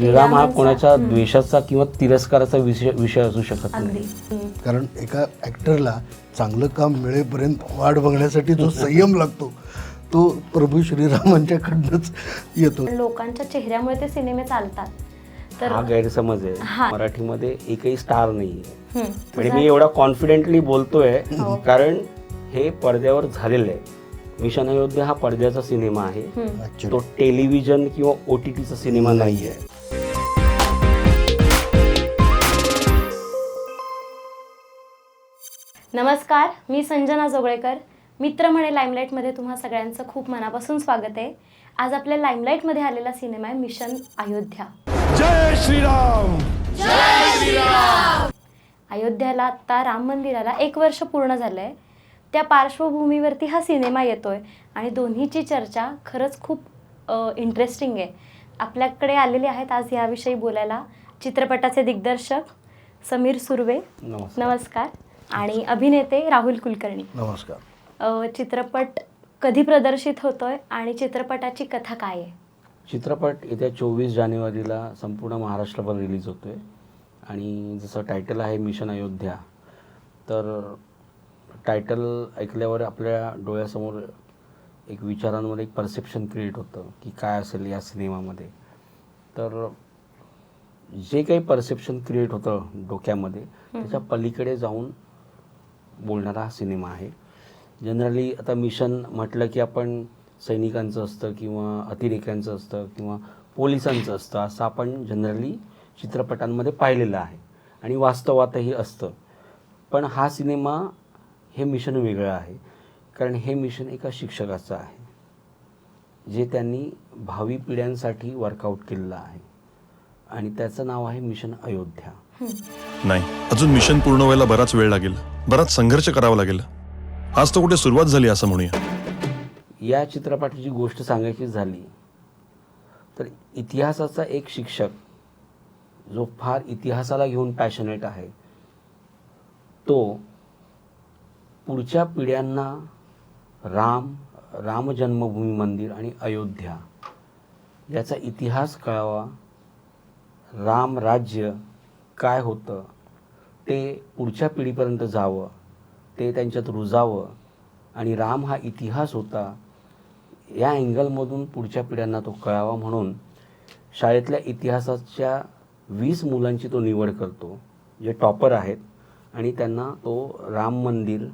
श्रीराम हा कोणाच्या द्वेषाचा किंवा तिरस्काराचा विषय विषय असू शकत नाही. कारण एका ॲक्टरला चांगलं काम मिळेपर्यंत वाट बघण्यासाठी जो संयम लागतो तो प्रभू श्रीरामांच्याकडनंच येतो. लोकांच्या चेहऱ्यामुळे ते सिनेमे चालतात. तर हा गैरसमज. आहे. मराठीमध्ये एकही स्टार नाही हम्म. म्हणजे मी एवढा कॉन्फिडेंटली बोलतोय हो. कारण हे पडद्यावर झालेलं आहे. मिशन अयोध्या हा पडद्याचा सिनेमा आहे. तो टेलिव्हिजन किंवा ओ टी टीचा सिनेमा नाही. आहे नमस्कार मी संजना जोगळेकर. मित्र म्हणे लाईमलाईटमध्ये तुम्हा सगळ्यांचं खूप मनापासून स्वागत आहे. आज आपल्या लाईमलाईटमध्ये आलेला सिनेमा आहे मिशन अयोध्या जय श्रीराम! अयोध्याला आत्ता राम मंदिराला एक वर्ष पूर्ण झालं आहे त्या पार्श्वभूमीवरती हा सिनेमा येतोय आणि दोन्हीची चर्चा खरंच खूप इंटरेस्टिंग आहे. आपल्याकडे आलेले आहेत आज याविषयी बोलायला चित्रपटाचे दिग्दर्शक समीर सुर्वे. नमस्कार. आणि अभिनेते राहुल कुलकर्णी. नमस्कार. अ, चित्रपट कधी प्रदर्शित होतोय आणि चित्रपटाची कथा काय आहे? चित्रपट येत्या चोवीस जानेवारीला संपूर्ण महाराष्ट्रभर रिलीज होतोय. आणि जसं टायटल आहे मिशन अयोध्या तर टायटल ऐकल्यावर आपल्या डोळ्यासमोर एक विचारांवर एक परसेप्शन क्रिएट होतं की काय असेल या सिनेमामध्ये. तर जे काही परसेप्शन क्रिएट होतं डोक्यामध्ये त्याच्या पलीकडे जाऊन बोलणारा हा सिनेमा आहे. जनरली आता मिशन म्हटलं की आपण सैनिकांचं असतं किंवा अतिरेक्यांचं असतं किंवा पोलिसांचं असतं असं आपण जनरली चित्रपटांमध्ये पाहिलेलं आहे. आणि वास्तवातही असतं. पण हा सिनेमा हे मिशन वेगळं आहे. कारण हे मिशन एका शिक्षकाचं आहे. जे त्यांनी भावी पिढ्यांसाठी वर्कआउट केलेलं आहे. आणि त्याचं नाव आहे मिशन अयोध्या. नाही अजून मिशन पूर्ण व्हायला बराच वेळ लागेल. बराच संघर्ष करावा लागेल. आज तो कुठे सुरुवात झाली असं म्हणूया. या चित्रपटाची गोष्ट सांगायची झाली तर इतिहासाचा एक शिक्षक जो फार इतिहासाला घेऊन पॅशनेट आहे तो पुढच्या पिढ्यांना राम राम जन्मभूमी मंदिर आणि अयोध्या याचा इतिहास कळावा राम राज्य काय होतं ते पुढच्या पिढीपर्यंत जावं ते त्यांच्यात रुजावं आणि राम हा इतिहास होता या अँगलमधून पुढच्या पिढ्यांना तो कळावा म्हणून शाळेतल्या इतिहासाच्या वीस मुलांची तो निवड करतो. जे टॉपर आहेत आणि त्यांना तो राम मंदिर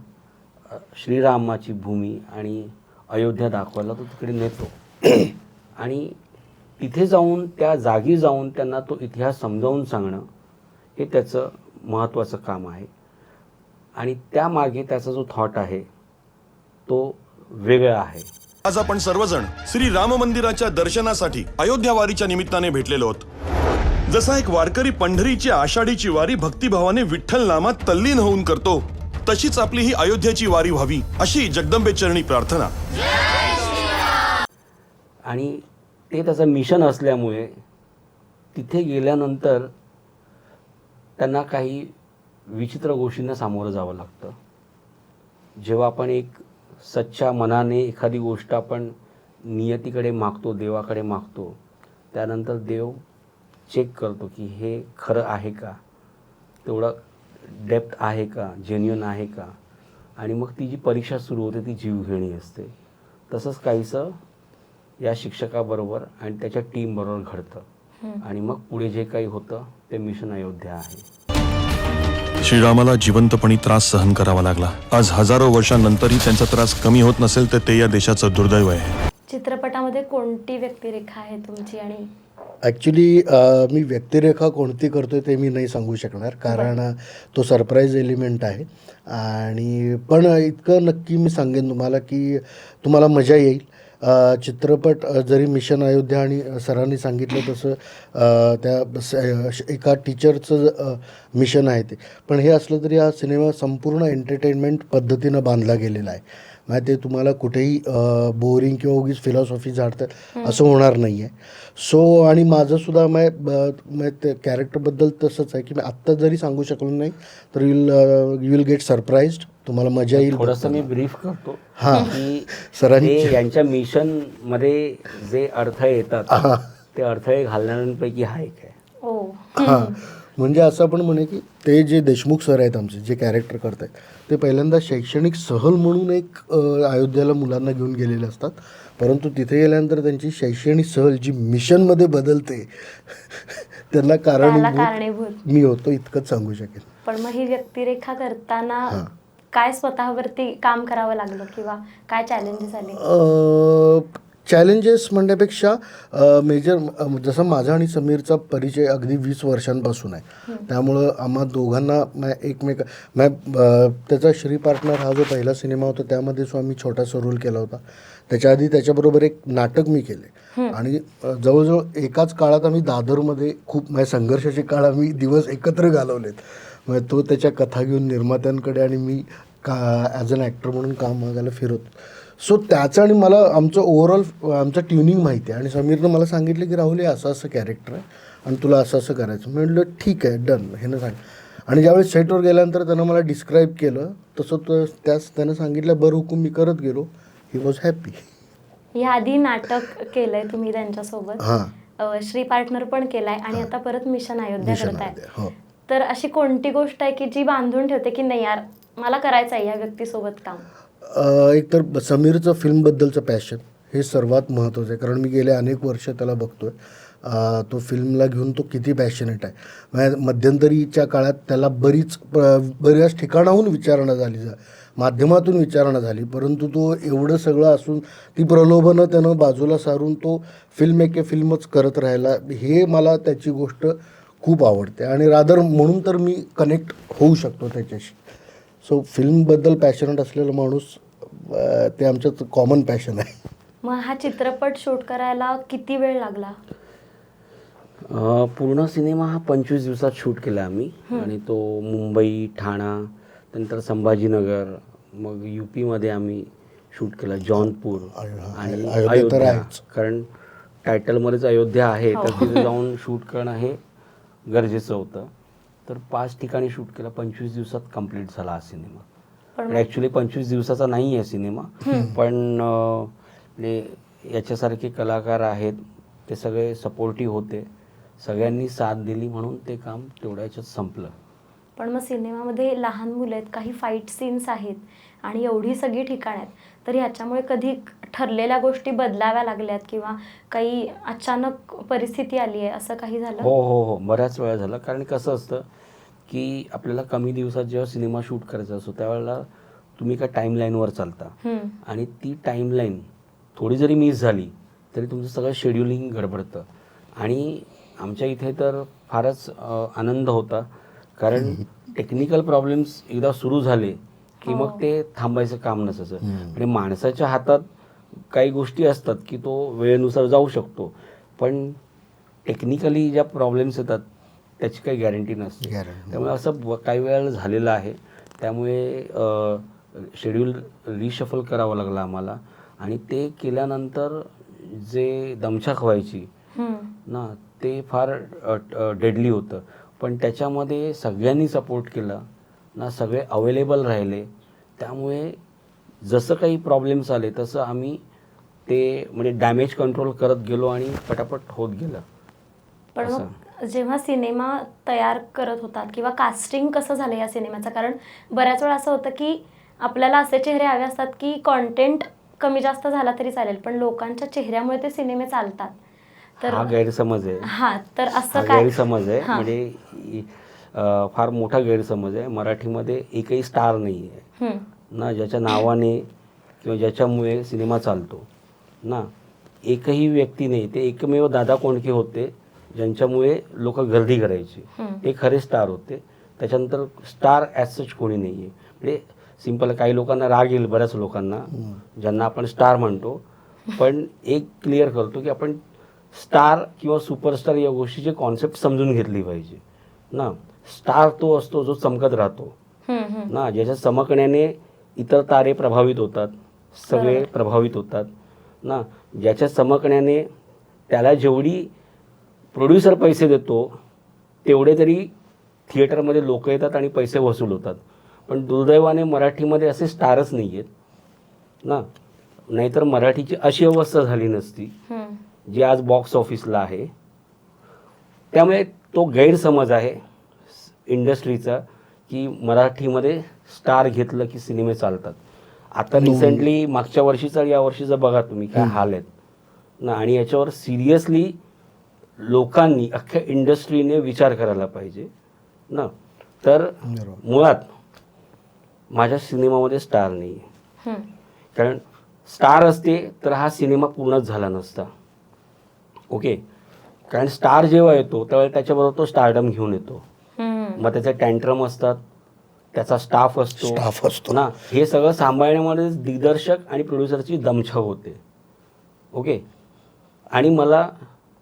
श्रीरामाची भूमी आणि अयोध्या दाखवायला तो तिकडे नेतो. आणि तिथे जाऊन त्या जागी जाऊन त्यांना तो इतिहास समजावून सांगणं हे त्याचं महत्त्वाचं काम आहे. आणि त्यामागे त्याचा जो थॉट आहे तो वेगळा आहे. आज आपण सर्वजण श्री राम मंदिराच्या दर्शनासाठी अयोध्या वारीच्या निमित्ताने भेटलेलो आहोत. जसा एक वारकरी पंढरीची आषाढीची वारी भक्तिभावाने विठ्ठल नामात तल्लीन होऊन करतो तशीच आपली ही अयोध्याची वारी व्हावी अशी जगदंबे चरणी प्रार्थना. आणि ते त्याचं मिशन असल्यामुळे तिथे गेल्यानंतर त्यांना काही विचित्र गोष्टींना सामोरं जावं लागतं. जेव्हा आपण एक सच्च्या मनाने एखादी गोष्ट आपण नियतीकडे मागतो देवाकडे मागतो त्यानंतर देव चेक करतो की हे खरं आहे का? तेवढं डेप्थ आहे का? जेन्युन आहे का? आणि मग ती जी परीक्षा सुरू होते ती जीवघेणी असते. तसंच काहीसं या शिक्षकाबरोबर आणि त्याच्या टीमबरोबर घडतं. आणि मग पुढे जे काही होतं ते मिशन अयोध्या आहे. श्रीरामाला जिवंतपणी त्रास सहन करावा लागला. आज हजारो वर्षांनंतरही त्यांचा त्रास कमी होत नसेल तर ते या देशाचं दुर्दैव आहे. चित्रपटामध्ये कोणती व्यक्तिरेखा आहे तुमची आणि? ॲक्च्युली मी व्यक्तिरेखा कोणती करतोय ते मी नाही सांगू शकणार कारण तो सरप्राईज एलिमेंट आहे. आणि पण इतकं नक्की मी सांगेन तुम्हाला की तुम्हाला मजा येईल. चित्रपट जरी मिशन अयोध्या आणि सरांनी सांगितलं तसं त्या एका टीचरचं मिशन आहे ते. पण हे असलं तरी हा सिनेमा संपूर्ण एंटरटेनमेंट पद्धतीनं बांधला गेलेला आहे. म्हणजे ते तुम्हाला कुठेही बोरिंग किंवा उगीच फिलॉसॉफी झाडतात असं होणार नाही आहे सो आणि माझं सुद्धा मै मै त्या कॅरेक्टरबद्दल तसंच आहे की मी आत्ता जरी सांगू शकलो नाही तर you'll you will get surprised तुम्हाला मजा येईल. थोडंसं मी ब्रीफ करतो हां. की सरांनी- ते यांच्या मिशनमध्ये जे अडथळे येतात ते अडथळे घालणाऱ्यांपैकी हा एक आहे. ओ हां. म्हणजे असं आपण म्हणे की ते जे देशमुख सर आहेत आमचे जे कॅरेक्टर करत आहेत ते पहिल्यांदा शैक्षणिक सहल म्हणून एक अयोध्येला मुलांना घेऊन गेलेले असतात. परंतु तिथे गेल्यानंतर त्यांची शैक्षणिक सहल जी मिशनमध्ये बदलते त्यांना कारणीभूत कारणीभूत. मी होतो इतकंच सांगू शकेन. पण मग ही व्यक्तिरेखा करताना. काय स्वतःवरती काम करावं लागलं किंवा काय चॅलेंजेस आले? चॅलेंजेस म्हणण्यापेक्षा मेजर जसं माझा आणि समीरचा परिचय अगदी वीस वर्षांपासून आहे. त्यामुळं आम्हा दोघांना मै एकमेक मै त्याचा श्री पार्टनर हा जो पहिला सिनेमा होता त्यामध्ये आम्ही छोटासा रोल केला होता. त्याच्या आधी त्याच्याबरोबर एक नाटक मी केले. आणि जवळजवळ एकाच काळात आम्ही दादरमध्ये खूप म्हणजे संघर्षाचे काळ आम्ही दिवस एकत्र घालवलेत. म्हणजे तो त्याच्या कथा घेऊन निर्मात्यांकडे आणि मी का ॲज अन ॲक्टर म्हणून काम मागायला फिरत सो त्याचं आणि मला आमचं ओव्हरऑल आमचं ट्युनिंग माहिती आहे. आणि समीरनं मला सांगितलं की राहुल हे असं असं कॅरेक्टर आहे आणि तुला असं असं करायचं. मी म्हटलं ठीक आहे डन हे ना सांग. आणि ज्यावेळेस सेटवर गेल्यानंतर त्यानं मला डिस्क्राईब केलं तसं तर त्याच त्यानं सांगितलं बरं हुकूम मी करत गेलो. ही वॉज हॅपी याआधी नाटक केलंय तुम्ही त्यांच्यासोबत. हां. श्री पार्टनर पण केलाय आणि आता परत मिशन अयोध्या करताय. हो. तर अशी कोणती गोष्ट आहे की जी बांधून ठेवते की नाही यार मला करायचं आहे या व्यक्तीसोबत काम? एक तर समीरचं फिल्मबद्दलचं पॅशन हे सर्वात महत्त्वाचं आहे. कारण मी गेले अनेक वर्ष त्याला बघतो आहे तो फिल्मला घेऊन तो किती पॅशनेट आहे. म्हणजे मध्यंतरीच्या काळात त्याला बरीच बऱ्याच ठिकाणाहून विचारणा झाली जा माध्यमातून विचारणा झाली. परंतु तो एवढं सगळं असून ती प्रलोभनं त्यानं बाजूला सारून तो फिल्म एके फिल्मच करत राहिला. हे मला त्याची गोष्ट खूप आवडते. आणि रादर म्हणून तर मी कनेक्ट होऊ शकतो त्याच्याशी. सो फिल्मबद्दल पॅशनेट असलेला माणूस ते आमच्यात कॉमन पॅशन आहे. मग हा चित्रपट शूट करायला किती वेळ लागला? अ, पूर्ण सिनेमा हा पंचवीस दिवसात शूट केला आम्ही. आणि तो मुंबई ठाणा त्यानंतर संभाजीनगर मग यू पीमध्ये आम्ही शूट केला जौनपूर आणि अयोध्या तर अयोध्या. आहेच. कारण टायटलमध्येच अयोध्या आहे. तर तिथे जाऊन शूट करणं हे गरजेचं होतं. तर पाच ठिकाणी शूट केलं. पंचवीस दिवसात कंप्लीट झाला हा सिनेमा. ॲक्च्युली पंचवीस दिवसाचा नाही आहे सिनेमा पण याच्यासारखे कलाकार आहेत. ते सगळे सपोर्टिव्ह होते. सगळ्यांनी साथ दिली म्हणून ते काम तेवढ्या याच्यात संपलं. पण मग सिनेमामध्ये लहान मुलं आहेत काही फाईट सीन्स आहेत. आणि एवढी सगळी ठिकाणं आहेत तर ह्याच्यामुळे कधी ठरलेल्या गोष्टी बदलाव्या लागल्यात किंवा काही अचानक परिस्थिती आली आहे असं काही झालं? हो हो हो. बऱ्याच वेळा झालं. कारण कसं असतं की आपल्याला कमी दिवसात जेव्हा सिनेमा शूट करायचा असतो त्यावेळेला तुम्ही काय टाईमलाईनवर चालता. हम्म. आणि ती टाईमलाईन थोडी जरी मिस झाली तरी तुमचं सगळं शेड्युलिंग गडबडतं. आणि आमच्या इथे तर फारच आनंद होता. कारण टेक्निकल प्रॉब्लेम्स एकदा सुरू झाले की मग हो. ते थांबायचं काम नसायचं आणि माणसाच्या हातात काही गोष्टी असतात की तो वेळेनुसार जाऊ शकतो. पण टेक्निकली ज्या प्रॉब्लेम्स येतात त्याची काही गॅरंटी नसते. त्यामुळे असं ब- काही वेळेला झालेलं आहे. त्यामुळे शेड्यूल रिशफल करावं लागलं आम्हाला. आणि ते केल्यानंतर जे दमछाक व्हायची. ना ते फार डेडली होतं. पण त्याच्यामध्ये सगळ्यांनी सपोर्ट केला. ना सगळे अवेलेबल राहिले. त्यामुळे जसं काही प्रॉब्लेम्स आले तसं आम्ही ते म्हणजे डॅमेज कंट्रोल करत गेलो आणि पटापट होत गेलं. पण मग जेव्हा सिनेमा तयार करत होतात किंवा कास्टिंग कसं झालं या सिनेमाचं? कारण बऱ्याच वेळा असं होतं की आपल्याला असे चेहरे हवे असतात की कॉन्टेंट कमी जास्त झाला तरी चालेल पण लोकांच्या चेहऱ्यामुळे ते सिनेमे चालतात. तर हा गैरसमज आहे. हा तर असं काय? गैरसमज आहे. हा. म्हणजे इ- फार मोठा गैरसमज आहे. मराठीमध्ये एकही स्टार नाही आहे. ना ज्याच्या नावाने किंवा ज्याच्यामुळे सिनेमा चालतो ना. एकही व्यक्ती नाही. ते एकमेव दादा कोंडके होते ज्यांच्यामुळे लोक गर्दी करायची. ते खरे स्टार होते. त्याच्यानंतर स्टार ॲज सच कोणी नाही आहे म्हणजे सिंपल काही लोकांना राग येईल बऱ्याच लोकांना ज्यांना आपण स्टार म्हणतो. पण एक क्लिअर करतो की आपण स्टार किंवा सुपरस्टार या गोष्टीची कॉन्सेप्ट समजून घेतली पाहिजे ना. स्टार तो असतो जो चमकत राहतो. ना ज्याच्या चमकण्याने इतर तारे प्रभावित होतात सगळे. प्रभावित होतात ना ज्याच्या चमकण्याने त्याला जेवढी प्रोड्युसर पैसे देतो तेवढे तरी थिएटरमध्ये लोक येतात आणि पैसे वसूल होतात पण दुर्दैवाने मराठीमध्ये असे स्टारच नाही आहेत ना नाहीतर मराठीची अशी अवस्था झाली नसती. जे आज बॉक्स ऑफिसला आहे त्यामुळे तो गैरसमज आहे इंडस्ट्रीचा की मराठीमध्ये स्टार घेतलं की सिनेमे चालतात. आता रिसेंटली मागच्या वर्षीचा या वर्षीचं बघा तुम्ही काय हाल आहेत. ना आणि याच्यावर सिरियसली लोकांनी अख्ख्या इंडस्ट्रीने विचार करायला पाहिजे. ना तर. मुळात माझ्या सिनेमामध्ये स्टार नाही आहे. कारण स्टार असते तर हा सिनेमा पूर्णच झाला नसता. ओके? कारण स्टार जेव्हा येतो त्यावेळेला त्याच्याबरोबर तो स्टारडम घेऊन येतो. मग त्याचे टँट्रम असतात त्याचा स्टाफ असतो. स्टाफ असतो. ना हे सगळं सांभाळण्यामध्ये दिग्दर्शक आणि प्रोड्युसरची दमछाव होते. ओके? आणि मला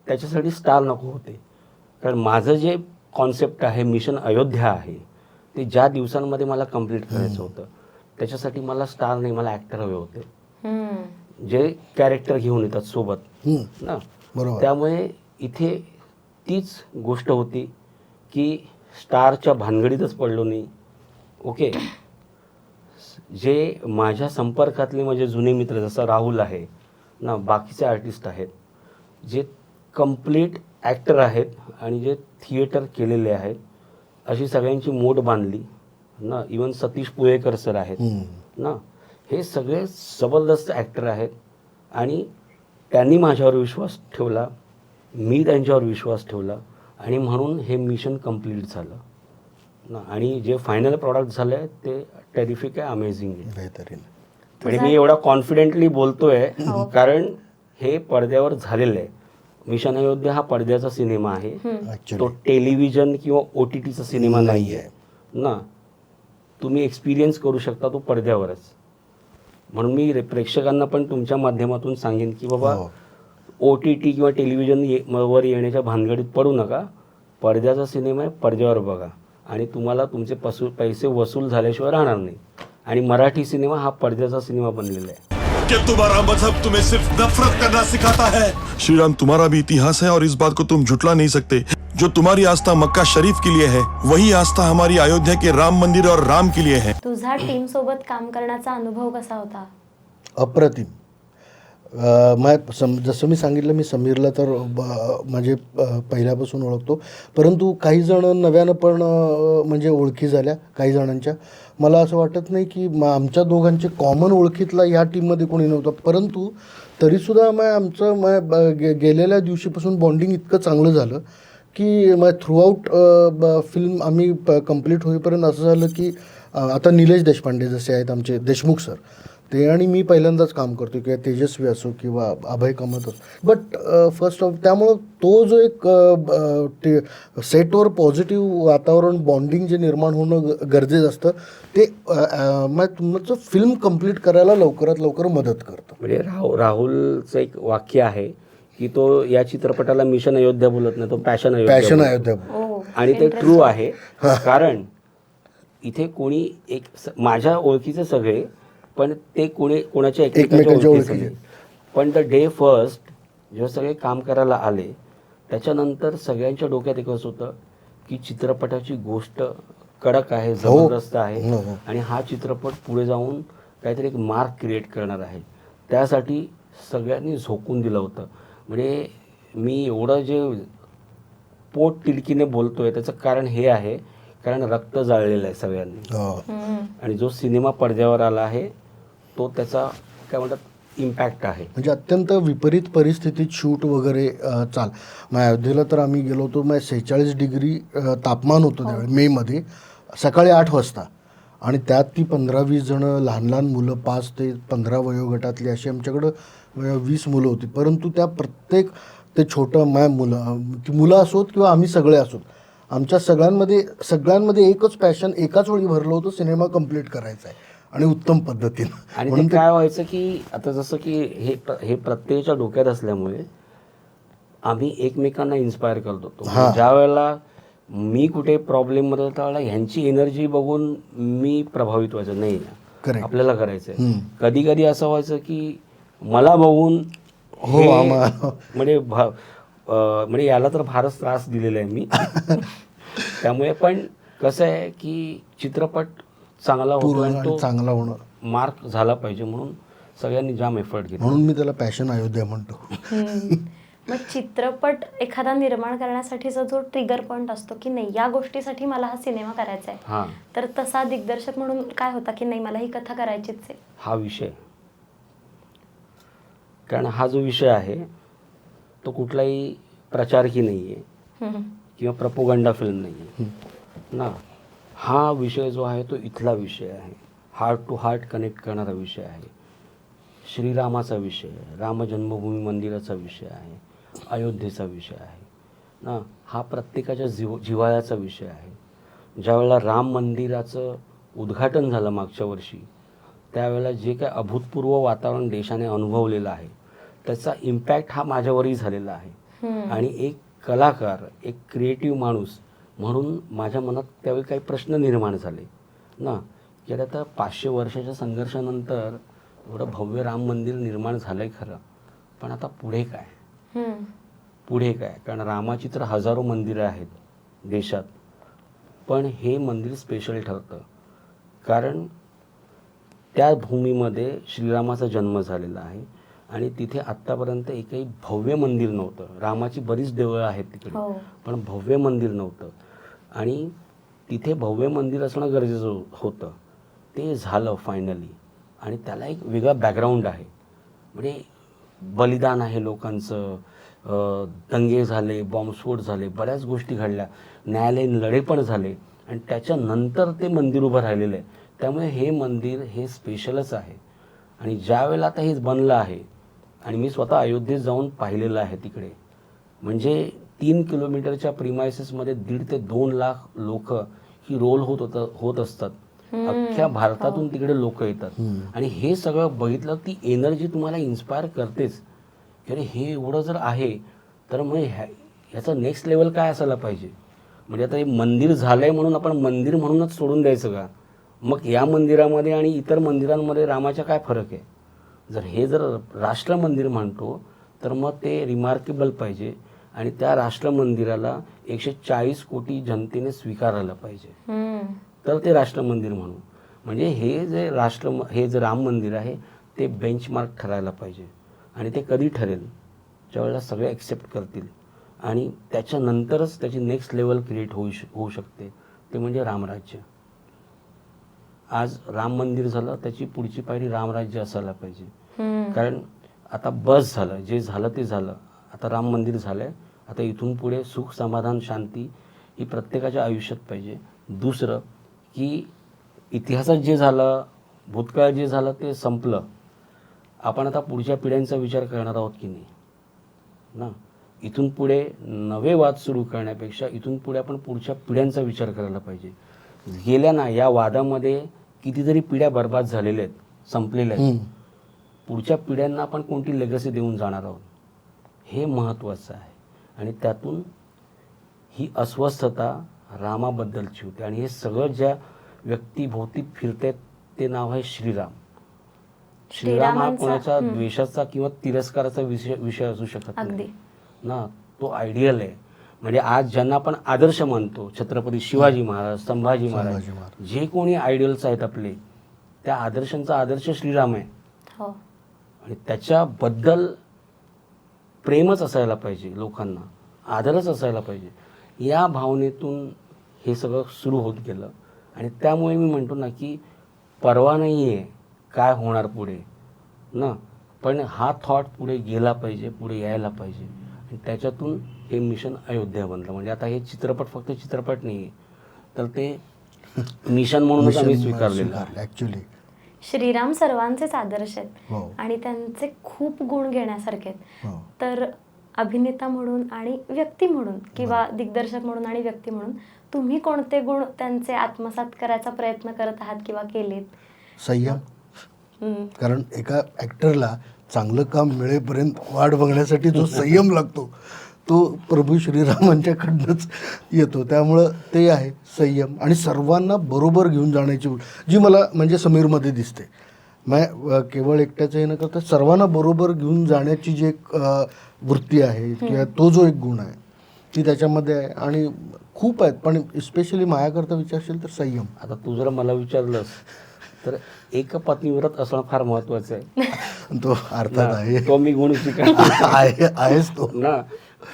त्याच्यासाठी स्टार नको होते. कारण माझं जे कॉन्सेप्ट आहे मिशन अयोध्या आहे ते ज्या दिवसांमध्ये मला कंप्लीट करायचं होतं त्याच्यासाठी मला स्टार नाही मला ॲक्टर हवे होते. जे कॅरेक्टर घेऊन येतात सोबत. ना? बरोबर. त्यामुळे इथे तीच गोष्ट होती की स्टारच्या भानगडीतच पडलो नाही ओके जे माझ्या संपर्कातले माझे जुने मित्र जसं राहुल आहे ना बाकीचे आर्टिस्ट आहेत जे कंप्लीट ॲक्टर आहेत आणि जे थिएटर केलेले आहेत अशी सगळ्यांची मोठ बांधली ना इवन सतीश पुळेकर सर आहेत. ना हे सगळे जबरदस्त ॲक्टर आहेत आणि त्यांनी माझ्यावर विश्वास ठेवला मी त्यांच्यावर विश्वास ठेवला आणि म्हणून हे मिशन कंप्लीट झालं. ना आणि जे फायनल प्रॉडक्ट झालं आहे ते टेरिफिक आहे अमेझिंग आहे. बेहतरीन. म्हणजे मी एवढा कॉन्फिडेंटली बोलतोय कारण हे पडद्यावर झालेलं आहे. मिशन अयोध्या हा पडद्याचा सिनेमा आहे. तो टेलिव्हिजन किंवा ओ टी टीचा सिनेमा नाही आहे ना तुम्ही एक्सपिरियन्स करू शकता तो पडद्यावरच. म्हणून मी प्रेक्षकांना पण तुमच्या माध्यमातून सांगेन की बाबा हो. ओ टी टी किंवा टेलिव्हिजन ये वर येण्याच्या भानगडीत पडू नका. पडद्याचा सिनेमा आहे पडद्यावर बघा. आणि तुम्हाला तुमचे पसू पैसे वसूल झाल्याशिवाय राहणार नाही. आणि मराठी सिनेमा हा पडद्याचा सिनेमा बनलेला आहे. कि तुम्हारा मजहब तुम्हें सिर्फ नफरत करना सिखाता है? श्री राम तुम्हारा भी इतिहास है और इस बात को तुम झुटला नहीं सकते. जो तुम्हारी आस्था मक्का शरीफ के लिए है वही आस्था हमारी अयोध्या के राम मंदिर और राम के लिए है. तुझा टीम सोबत काम करण्याचा अनुभव कसा होता? अप्रतिम. मग सम जसं मी सांगितलं मी समीरला तर ब- म्हणजे पहिल्यापासून ओळखतो. परंतु काही जण नव्यानं पण म्हणजे ओळखी झाल्या काही जणांच्या. मला असं वाटत नाही की म आमच्या दोघांचे कॉमन ओळखीतला ह्या टीममध्ये कोणी नव्हतं. परंतु तरीसुद्धा मग आमचं मग ब- गे- गेलेल्या दिवशीपासून बॉन्डिंग इतकं चांगलं झालं की मग थ्रूआउट फिल्म आम्ही कंप्लीट होईपर्यंत असं झालं की आता निलेश देशपांडे जसे आहेत आमचे देशमुख सर ते आणि मी पहिल्यांदाच काम करतो किंवा तेजस्वी असो किंवा अभय कामत असो. बट फर्स्ट ऑफ त्यामुळं तो जो एक ते सेटवर पॉझिटिव्ह वातावरण बॉन्डिंग जे निर्माण होणं गरजेचं असतं ते मग तुमचं फिल्म कंप्लीट करायला लवकरात लवकर मदत करतं. म्हणजे राहु राहुलचं एक वाक्य आहे की तो या चित्रपटाला मिशन अयोध्या बोलत नाही तो पॅशन अयोध्या पॅशन. अयोध्या ओ आणि ते ट्रू आहे कारण इथे कोणी एक माझ्या ओळखीचे सगळे पण ते कोणी कोणाच्या एकमेकांच्या ओळखीचे. पण द डे फर्स्ट जेव्हा सगळे काम करायला आले त्याच्यानंतर सगळ्यांच्या डोक्यात एकच होतं की चित्रपटाची गोष्ट कडक आहे जबरदस्त आहे हो, हो. आणि हा चित्रपट पुढे जाऊन काहीतरी एक मार्क क्रिएट करणार आहे त्यासाठी सगळ्यांनी झोकून दिलं होतं म्हणजे मी एवढं जे पोट तिडकीने बोलतोय त्याचं कारण हे आहे कारण रक्त जाळलेलं आहे सगळ्यांनी हो. आणि जो सिनेमा पडद्यावर आला आहे तो त्याचा काय म्हणतात इम्पॅक्ट आहे. म्हणजे अत्यंत विपरीत परिस्थितीत शूट वगैरे चाल. मग अयोध्येला तर आम्ही गेलो होतो मग सेहेचाळीस डिग्री तापमान होतं त्यावेळी मेमध्ये सकाळी आठ वाजता. आणि त्यात ती पंधरा वीस जणं लहान लहान मुलं पाच ते पंधरा वयोगटातली अशी आमच्याकडं वीस मुलं होती. परंतु त्या प्रत्येक ते छोटं माय मुलं ती मुलं असोत किंवा आम्ही सगळे असोत आमच्या सगळ्यांमध्ये सगळ्यांमध्ये एकच पॅशन एकाच वेळी भरलं होतं सिनेमा कंप्लीट करायचा आहे. आणि उत्तम पद्धतीनं आणि ते काय व्हायचं की आता जसं की हे हे प्रत्येकाच्या डोक्यात असल्यामुळे आम्ही एकमेकांना इन्स्पायर करत होतो. ज्या वेळेला मी कुठे प्रॉब्लेममध्ये होतो त्यावेळेला ह्यांची एनर्जी बघून मी प्रभावित व्हायचं नाही. आपल्याला करायचंय हम्म. कधी कधी असं व्हायचं की मला बघून हो, म्हणजे म्हणजे याला तर फारच त्रास दिलेला आहे मी त्यामुळे पण कसं आहे की चित्रपट चांगला होतो पूर्ण आणि आणि तो चांगला होणं मार्क झाला पाहिजे म्हणून सगळ्यांनी जाम एफर्ट घेतला. म्हणून मी त्याला पॅशन अयोध्या म्हणतो. हम्म. मग चित्रपट एखादा निर्माण करण्यासाठीचा जो ट्रिगर पॉईंट असतो की नाही या गोष्टीसाठी मला हा सिनेमा करायचा आहे. हां. तर तसा दिग्दर्शक म्हणून काय होता की नाही मला ही कथा करायचीच आहे? हा विषय. कारण हा जो विषय आहे तो कुठलाही प्रचारकी नाही आहे हम्म. किंवा प्रपोगंडा फिल्म नाही आहे ना? हा विषय जो आहे तो इथला विषय आहे. हार्ट टू हार्ट कनेक्ट करणारा विषय आहे. श्रीरामाचा विषय आहे. राम जन्मभूमी मंदिराचा विषय आहे. अयोध्येचा विषय आहे. ना हा प्रत्येकाच्या जीव जिव्हाळ्याचा विषय आहे. ज्यावेळेला राम मंदिराचं उद्घाटन झालं मागच्या वर्षी त्यावेळेला जे काय अभूतपूर्व वातावरण देशाने अनुभवलेलं आहे त्याचा इम्पॅक्ट हा माझ्यावरही झालेला आहे. आणि एक कलाकार एक क्रिएटिव्ह माणूस म्हणून माझ्या मनात त्यावेळी काही प्रश्न निर्माण झाले. ना की आता पाचशे वर्षाच्या संघर्षानंतर एवढं भव्य राम मंदिर निर्माण झालं आहे खरं. पण आता पुढे काय. पुढे काय? कारण रामाची तर हजारो मंदिरं आहेत देशात. पण हे मंदिर स्पेशल ठरतं. कारण त्या भूमीमध्ये श्रीरामाचा जन्म झालेला आहे. आणि तिथे आत्तापर्यंत एकही भव्य मंदिर नव्हतं. रामाची बरीच देवळं आहेत तिकडे. हो. पण भव्य मंदिर नव्हतं. आणि तिथे भव्य मंदिर असणं गरजेचं होतं. ते झालं फायनली आणि त्याला एक वेगळा बॅकग्राऊंड आहे. म्हणजे बलिदान आहे लोकांचं. दंगे झाले बॉम्बस्फोट झाले बऱ्याच गोष्टी घडल्या. न्यायालयीन लढे पण झाले. आणि त्याच्यानंतर ते मंदिर उभं राहिलेलं आहे. त्यामुळे हे मंदिर हे स्पेशलच आहे. आणि ज्या वेळेला आता हे बनलं आहे आणि मी स्वतः अयोध्येत जाऊन पाहिलेलं आहे तिकडे. म्हणजे तीन किलोमीटरच्या प्रिमायसेसमध्ये दीड ते दोन लाख लोक ही रोल होत होत होत असतात. अख्ख्या भारतातून तिकडे लोक येतात. आणि हे सगळं बघितलं ती एनर्जी तुम्हाला इन्स्पायर करतेच. की अरे हे एवढं जर आहे तर मग ह्या ह्याचं नेक्स्ट लेवल काय असायला पाहिजे? म्हणजे आता हे मंदिर झालंय म्हणून आपण मंदिर म्हणूनच सोडून द्यायचं का? मग या मंदिरामध्ये आणि इतर मंदिरांमध्ये रामाच्या काय फरक आहे? जर हे जर राष्ट्र मंदिर म्हणतो तर मग ते रिमार्केबल पाहिजे. आणि त्या राष्ट्र मंदिराला एकशे चाळीस कोटी जनतेने स्वीकारलं पाहिजे. तर ते राष्ट्र मंदिर म्हणू. म्हणजे हे जे राष्ट्र हे जे राम मंदिर आहे ते बेंचमार्क ठरायला पाहिजे. आणि ते कधी ठरेल? ज्यावेळेला सगळे ॲक्सेप्ट करतील. आणि त्याच्यानंतरच त्याची नेक्स्ट लेवल क्रिएट होऊ श होऊ शकते. ते म्हणजे रामराज्य. आज राम मंदिर झालं त्याची पुढची पायरी रामराज्य असायला पाहिजे. कारण आता बस झालं जे झालं ते झालं. आता राम मंदिर झालं आहे आता इथून पुढे सुख समाधान शांती ही प्रत्येकाच्या आयुष्यात पाहिजे. दुसरं की इतिहासात जे झालं भूतकाळात जे झालं ते संपलं. आपण आता पुढच्या पिढ्यांचा विचार करणार आहोत की नाही? ना? इथून पुढे नवे वाद सुरू करण्यापेक्षा इथून पुढे आपण पुढच्या पिढ्यांचा विचार करायला पाहिजे. गेल्या ना या वादामध्ये कितीतरी पिढ्या बर्बाद झालेल्या आहेत संपलेल्या आहेत. पुढच्या पिढ्यांना आपण कोणती लेगसी देऊन जाणार आहोत? हे महत्त्वाचं आहे. आणि त्यातून ही अस्वस्थता रामाबद्दलची होती. आणि हे सगळं ज्या व्यक्तीभोवती फिरतायत ते नाव आहे श्रीराम. श्रीराम हा हम्म. द्वेषाचा किंवा तिरस्काराचा विषय विषय असू शकत अगदी. नाही ना तो आयडियल आहे. म्हणजे आज ज्यांना आपण आदर्श मानतो छत्रपती शिवाजी महाराज संभाजी महाराज. जे कोणी आयडियल्स आहेत आपले त्या आदर्शांचा आदर्श श्रीराम आहे. हो. आणि त्याच्याबद्दल प्रेमच असायला पाहिजे लोकांना आदरच असायला पाहिजे. या भावनेतून हे सगळं सुरू होत गेलं. आणि त्यामुळे मी म्हणतो ना की परवा नाही आहे काय होणार पुढे? ना? पण हा थॉट पुढे गेला पाहिजे पुढे यायला पाहिजे. आणि त्याच्यातून हे मिशन अयोध्या बनलं. म्हणजे आता हे चित्रपट फक्त चित्रपट नाही तर ते मिशन म्हणूनच आम्ही स्वीकारलेलं. श्रीराम सर्वांचेच आदर्श आहेत. हो. आणि त्यांचे खूप गुण घेण्यासारखे आहेत. हो. तर अभिनेता म्हणून आणि व्यक्ती म्हणून किंवा दिग्दर्शक म्हणून आणि व्यक्ती म्हणून तुम्ही कोणते गुण त्यांचे आत्मसात करायचा प्रयत्न करत आहात किंवा केलेत? संयम. हम्म. कारण एका ॲक्टरला चांगलं काम मिळेपर्यंत वाट बघण्यासाठी जो संयम लागतो. तो प्रभू श्रीरामांच्याकडनंच येतो. त्यामुळं ते आहे संयम. आणि सर्वांना बरोबर घेऊन जाण्याची जी मला म्हणजे समीरमध्ये दिसते. मग केवळ एकट्याचं हे न करता सर्वांना बरोबर घेऊन जाण्याची जी एक वृत्ती आहे किंवा तो जो एक गुण आहे ती त्याच्यामध्ये आहे. आणि खूप आहेत. पण स्पेशली माझ्याकरता विचारशील तर संयम. आता तू जर मला विचारलंस तर एक पत्नीव्रत असणं फार महत्वाचं आहे. तो अर्थात आहे. तो मी गुण स्वीकारतो. आहे आहेच तो. ना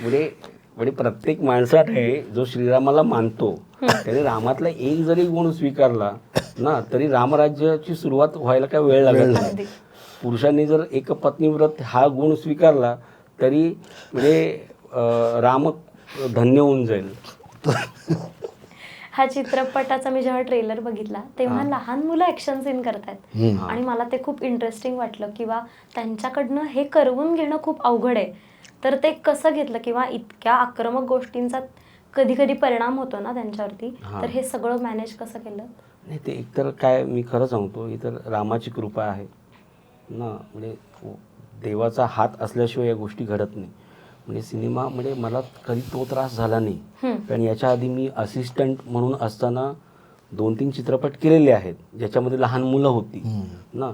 म्हणजे म्हणजे प्रत्येक माणसात आहे जो श्रीरामाला मानतो. त्याने रामातला एक जरी गुण स्वीकारला ना तरी रामराज्याची सुरुवात व्हायला काय वेळ लागत नाही. पुरुषांनी जर एक पत्नीव्रत हा गुण स्वीकारला तरी म्हणजे राम धन्य होऊन जाईल. हा चित्रपटाचा मी जेव्हा ट्रेलर बघितला तेव्हा लहान मुलं ऍक्शन सीन करतायत हम्म. आणि मला ते खूप इंटरेस्टिंग वाटलं किंवा त्यांच्याकडनं हे करवून घेणं खूप अवघड आहे. तर ते कसं घेतलं किंवा इतक्या आक्रमक गोष्टींचा कधी कधी परिणाम होतो ना त्यांच्यावरती. तर हे सगळं मॅनेज कसं केलं? नाही ते एकतर काय मी खरं सांगतो ही तर रामाची कृपा आहे ना म्हणजे देवाचा हात असल्याशिवाय या गोष्टी घडत नाही. म्हणजे सिनेमा म्हणजे मला कधी तो त्रास झाला नाही. हम्म. कारण याच्या आधी मी असिस्टंट म्हणून असताना दोन तीन चित्रपट केलेले आहेत ज्याच्यामध्ये लहान मुलं होती ना.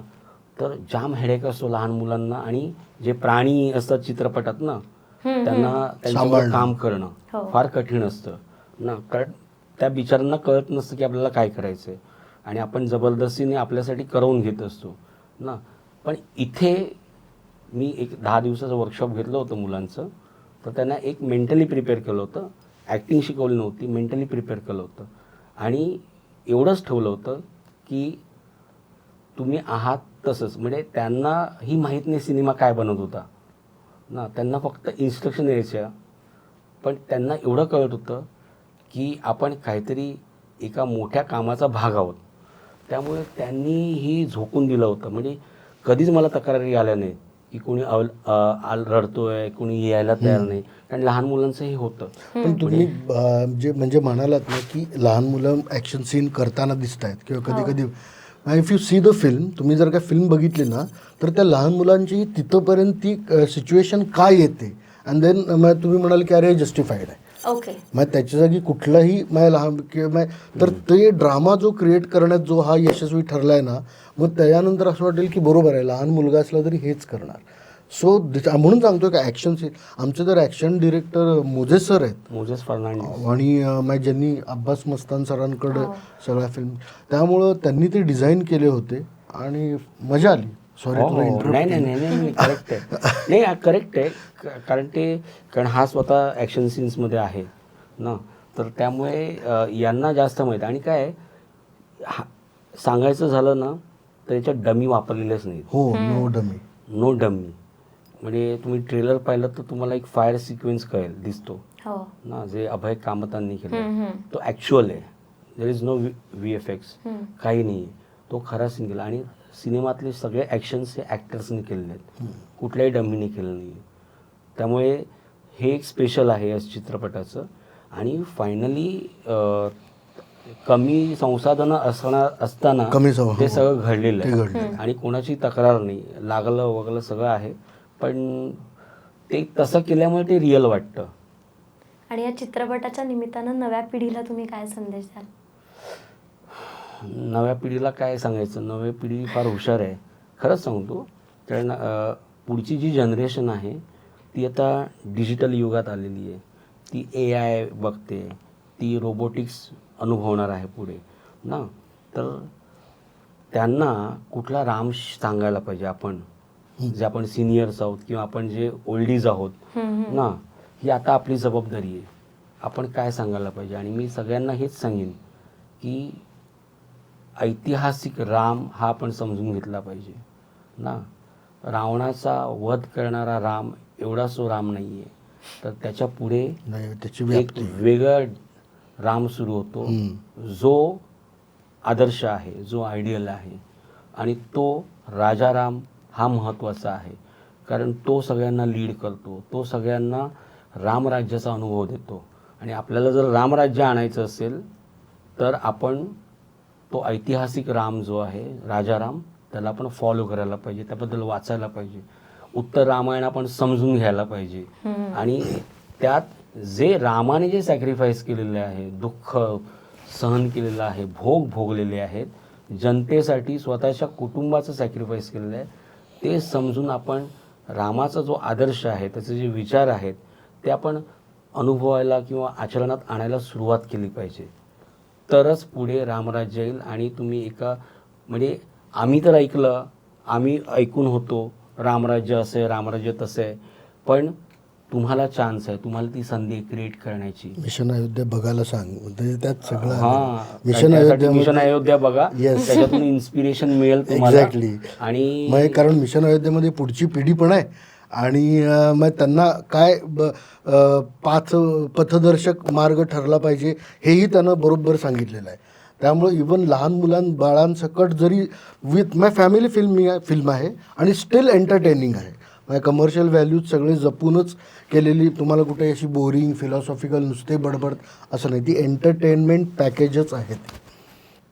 तर जाम हेडेक असतो लहान मुलांना आणि जे प्राणी असतात चित्रपटात ना त्यांना त्यांच्यावर. काम करणं हो. फार कठीण असतं. ना कारण त्या बिचारांना कळत नसतं की आपल्याला काय करायचं आहे आणि आपण जबरदस्तीने आपल्यासाठी करवून घेत असतो. ना पण इथे मी एक दहा दिवसाचं वर्कशॉप घेतलं होतं मुलांचं. तर त्यांना एक मेंटली प्रिपेअर केलं होतं. ॲक्टिंग शिकवली नव्हती मेंटली प्रिपेअर केलं होतं. आणि एवढंच ठेवलं होतं की तुम्ही आहात तसंच. म्हणजे त्यांना ही माहीत नाही सिनेमा काय बनत होता. ना त्यांना फक्त इन्स्ट्रक्शन यायच्या पण त्यांना एवढं कळत होतं की आपण काहीतरी एका मोठ्या कामाचा भाग आहोत. त्यामुळे त्यांनी ही झोकून दिलं होतं. म्हणजे कधीच मला तक्रारी आल्या नाही की कोणी अव आल रडतोय कोणी यायला तयार नाही. कारण लहान मुलांचं हे होतं पण तुम्ही जे म्हणजे म्हणालात ना की लहान मुलं ॲक्शन सीन करताना दिसत आहेत किंवा कधी कधी if you see the film तुम्ही जर का फिल्म बघितली ना तर त्या लहान मुलांची तिथंपर्यंत ती सिच्युएशन काय येते? अँड देन मग तुम्ही म्हणाल की अरे जस्टिफाईड आहे. ओके मग त्याच्या जागी कुठलाही मग लहान किंवा तर ते ड्रामा जो क्रिएट करण्यात जो हा यशस्वी ठरला आहे ना मग त्याच्यानंतर असं वाटेल की बरोबर आहे लहान मुलगा असला तरी हेच करणार. सो म्हणून सांगतो का ॲक्शन सीन आमचे तर ॲक्शन डिरेक्टर मोजे सर आहेत. मोजेस फर्नांडिस. आणि मग ज्यांनी अब्बास मस्तान सरांकडे सगळ्या फिल्म त्यामुळं त्यांनी ते डिझाईन केले होते आणि मजा आली. सॉरी हो, हो. नाही नाही. नाही नाही करेक्ट आहे. नाही करेक्ट आहे. कारण ते कारण हा स्वतः ॲक्शन सीन्समध्ये आहे ना. तर त्यामुळे यांना जास्त माहीत आणि काय आहे, हा सांगायचं झालं ना तर याच्यात डमी वापरलेलेच नाहीत. हो नो डमी. No dummy. म्हणजे तुम्ही ट्रेलर पाहिलं तर तुम्हाला एक फायर सिक्वेन्स कळेल दिसतो. हो. ना जे अभय कामतांनी केलं. तो ॲक्च्युअल आहे. There is no V F X. काही नाही. आहे तो खरा सीन केला. आणि सिनेमातले सगळे ॲक्शन्स हे ॲक्टर्सनी केलेले आहेत. कुठल्याही डमीने केलं नाही. त्यामुळे हे एक स्पेशल आहे या चित्रपटाचं. आणि फायनली कमी संसाधनं असणार असताना कमी सं- ते हो. सगळं घडलेलं आहे. घडलेलं आणि कोणाची तक्रार नाही. लागलं वगैरे सगळं आहे. पण ते तसं केल्यामुळे ते रिअल वाटतं. आणि या चित्रपटाच्या निमित्तानं नव्या पिढीला तुम्ही काय संदेश द्याल? नव्या पिढीला काय सांगायचं? नव्या पिढी फार हुशार आहे. खरंच सांगतो कारण पुढची जी जनरेशन आहे ती आता डिजिटल युगात आलेली आहे. ती ए आय बघते ती रोबोटिक्स अनुभवणार आहे पुढे ना? तर त्यांना कुठला राम सांगायला पाहिजे आपण? जे आपण सिनियर्स आहोत किंवा आपण जे ओल्डीज आहोत. ना ही आता आपली जबाबदारी आहे. आपण काय सांगायला पाहिजे? आणि मी सगळ्यांना हेच सांगेन की ऐतिहासिक राम हा आपण समजून घेतला पाहिजे. ना रावणाचा वध करणारा राम एवढा सो राम नाही आहे तर त्याच्या पुढे एक वेगळा राम सुरू होतो. जो आदर्श आहे जो आयडियल आहे. आणि तो राजाराम हा महत्त्वाचा आहे. कारण तो सगळ्यांना लीड करतो. तो सगळ्यांना रामराज्याचा अनुभव देतो. आणि आपल्याला जर रामराज्य आणायचं असेल तर आपण तो ऐतिहासिक राम जो आहे राजाराम त्याला आपण फॉलो करायला पाहिजे. त्याबद्दल वाचायला पाहिजे. उत्तर रामायण आपण समजून घ्यायला पाहिजे. आणि त्यात जे रामाने जे सॅक्रिफाईस केलेले आहे दुःख सहन केलेलं आहे भोग भोगलेले आहेत जनतेसाठी स्वतःच्या कुटुंबाचं सॅक्रिफाईस केलेलं आहे ते समजून आपण रामाचा जो आदर्श आहे त्याचे जे विचार आहेत ते आपण अनुभवायला किंवा आचरणात आणायला सुरुवात केली पाहिजे. तरच पुढे रामराज्य येईल आणि तुम्ही एका म्हणजे आम्ही तर ऐकलं आम्ही ऐकून होतो रामराज्य असं आहे रामराज्य तसं. आहे पण तुम्हाला चान्स आहे. तुम्हाला ती संधी क्रिएट करण्याची. मिशन अयोध्या बघायला सांग. म्हणजे त्यात सगळं हा. आहे. मिशन अयोध्या मिशन अयोध्या बघा. Yes. त्याच्यातून इन्स्पिरेशन मिळेल तुम्हाला. एक्झॅक्टली आणि मग कारण मिशन अयोध्येमध्ये पुढची पिढी पण आहे. आणि अं, मग त्यांना काय ब- अं, पाच पथदर्शक मार्ग ठरला पाहिजे हेही त्यानं बरोबर सांगितलेलं आहे. त्यामुळे इवन लहान मुलां बाळांसकट जरी with my family film film आहे आणि स्टील एंटरटेनिंग आहे. माझ्या कमर्शियल व्हॅल्यूज सगळे जपूनच केलेली तुम्हाला कुठे अशी बोरिंग फिलॉसॉफिकल नुसते बडबड असं नाही. ती एंटरटेनमेंट पॅकेजच आहेत.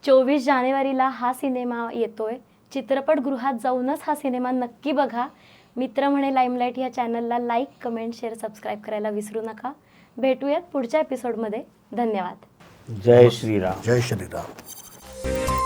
चोवीस जानेवारीला हा सिनेमा येतोय. चित्रपटगृहात जाऊनच हा सिनेमा नक्की बघा. मित्र म्हणे लाईमलाईट या चॅनलला लाईक कमेंट शेअर सबस्क्राईब करायला विसरू नका. भेटूयात पुढच्या एपिसोडमध्ये धन्यवाद. जय श्रीराम. जय श्रीराम.